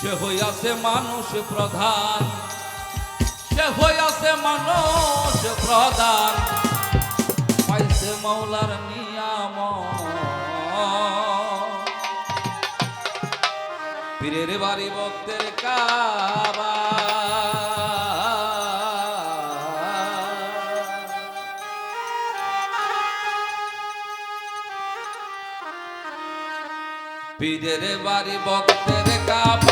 সে হইয়াছে মানুষ প্রধান। সে হইয়াছে মানুষ প্রধান। পাইছে মৌলার নিয়াম পীরের বাড়ি ভক্তের কাবা। পীরের বাড়ি ভক্তের কাবাতে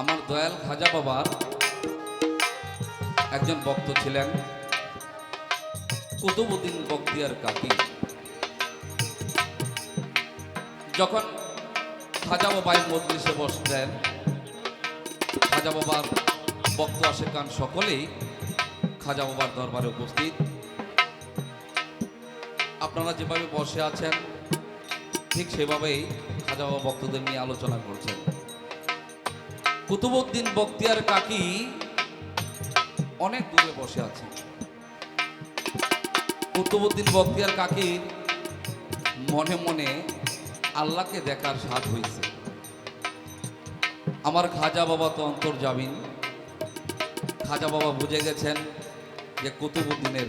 আমার দয়াল খাজা বাবার একজন ভক্ত ছিলেন কুতুবুদ্দিন বক্তিয়ার কাকি যখন খাজা বাবাই মজলিসে বসতেন, খাজা বাবার ভক্ত আশেকান সকলেই খাজা বাবার দরবারে উপস্থিত। আপনারা যেভাবে বসে আছেন, ঠিক সেভাবেই খাজা বাবা ভক্তদের নিয়ে আলোচনা করছেন। কুতুবুদ্দিন বক্তিয়ার কাকি অনেক দূরে বসে আছে। কুতুবুদ্দিন বক্তিয়ার কাকির মনে মনে আল্লাহকে দেখার স্বাদ হয়েছে। আমার খাজা বাবা তো অন্তর যাবিন খাজা বাবা বুঝে গেছেন যে কুতুবুদ্দিনের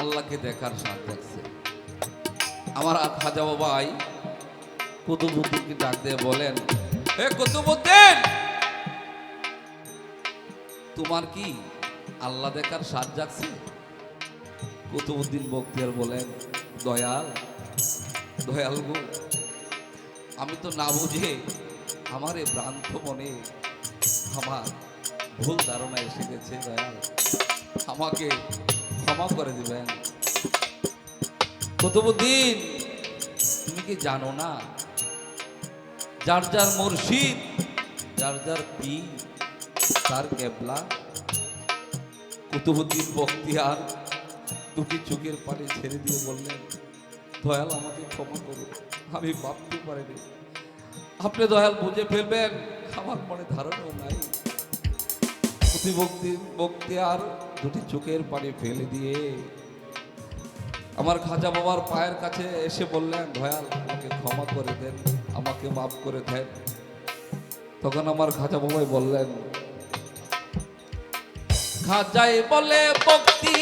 আল্লাহকে দেখার স্বাদ দেখছে আমার খাজা বাবাই কুতুবুদ্দিনকে ডাক দিয়ে বলেন, হে কুতুবুদ্দিন তোমার কি আল্লাহ দেখার স্বাদ জাগছে? কুতুবুদ্দিন বক্তিয়ার বলেন, দয়াল দয়াল গো, আমি তো না বুঝে আমার এ ভ্রান্ত মনে আমার ভুল ধারণা এসে গেছে, দয়াল। আমাকে ক্ষমা করে দিবেন। কুতুবুদ্দিন, তুমি কি জানো না? যার যার মুর্শিদ, যার যার পি তার কেবলা, কুতুবুদ্দিন বক্তিয়ার দুটি চোখের পানি ছেড়ে দিয়ে বললেন, দয়াল, আমাকে ক্ষমা করুন, আমি ভাবতে পারিনি। আপনি দয়াল বুঝে ফেলবেন, আমার মনে ধারণাও নাই। প্রতিভক্তি বক্তিয়ার দুটি চোখের পানি ফেলে দিয়ে আমার খাজা বাবার পায়ের কাছে এসে বললেন, দয়াল, আমাকে ক্ষমা করে দেন, আমাকে মাফ করে দেন। তখন আমার খাজা বাবাই বললেন খাজাই বলে ভক্তি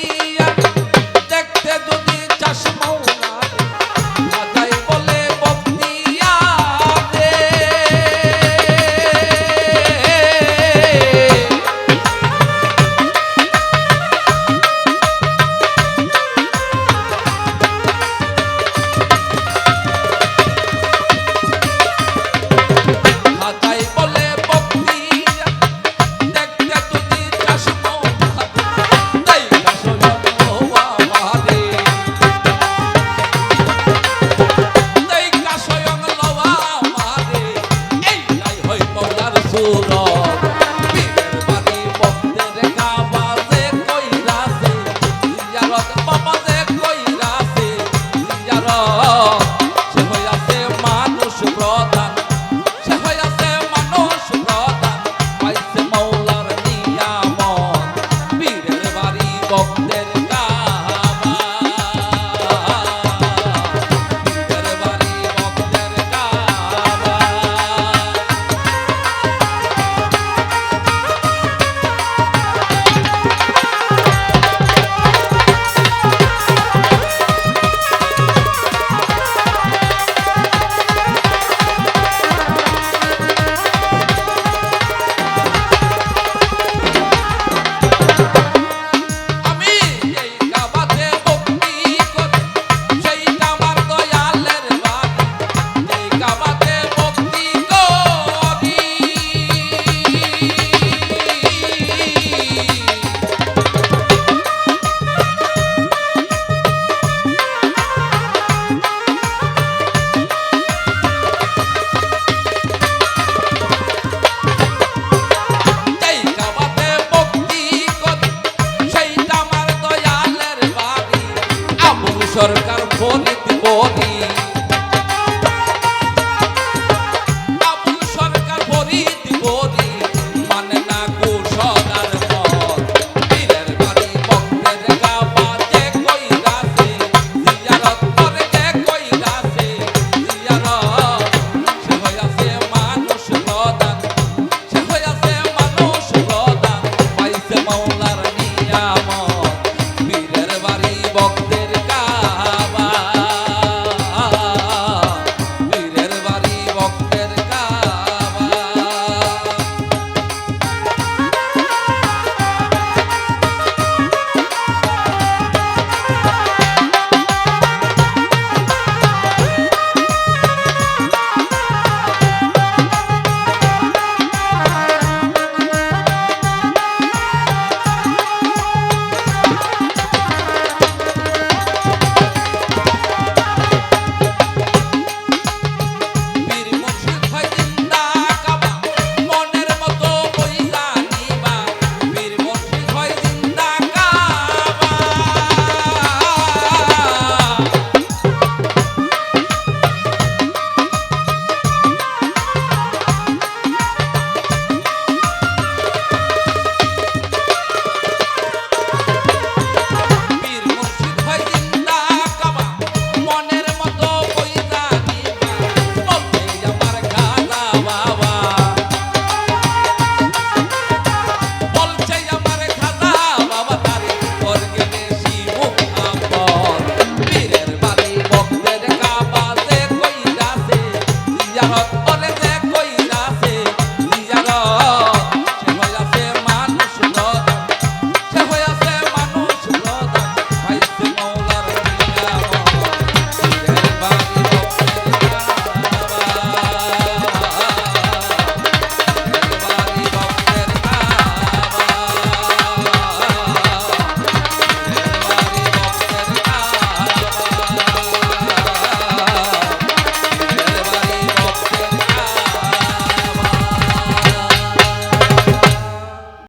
দেখতে যদি চাষ মাওলা